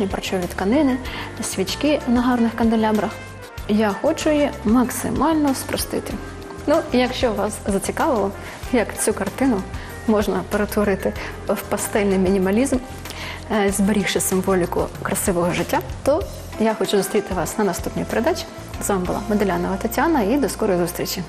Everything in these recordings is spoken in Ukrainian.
парчові тканини, свічки на гарних канделябрах. Я хочу її максимально спростити. Ну, якщо вас зацікавило, як цю картину можна перетворити в пастельний мінімалізм, е, зберігши символіку красивого життя, то я хочу зустріти вас на наступній передачі. З вами була Меделянова Тетяна і до скорої зустрічі.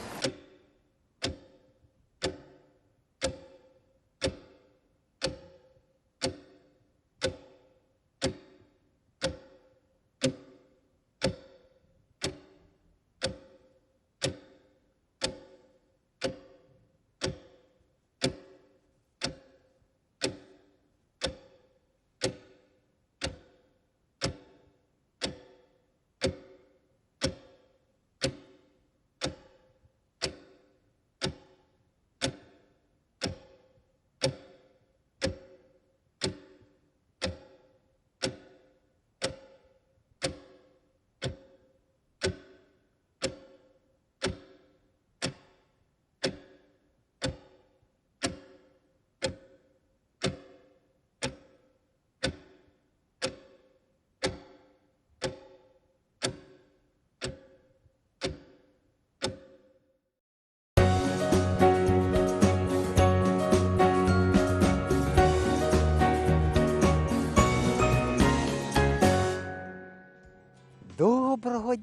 Доброго дня!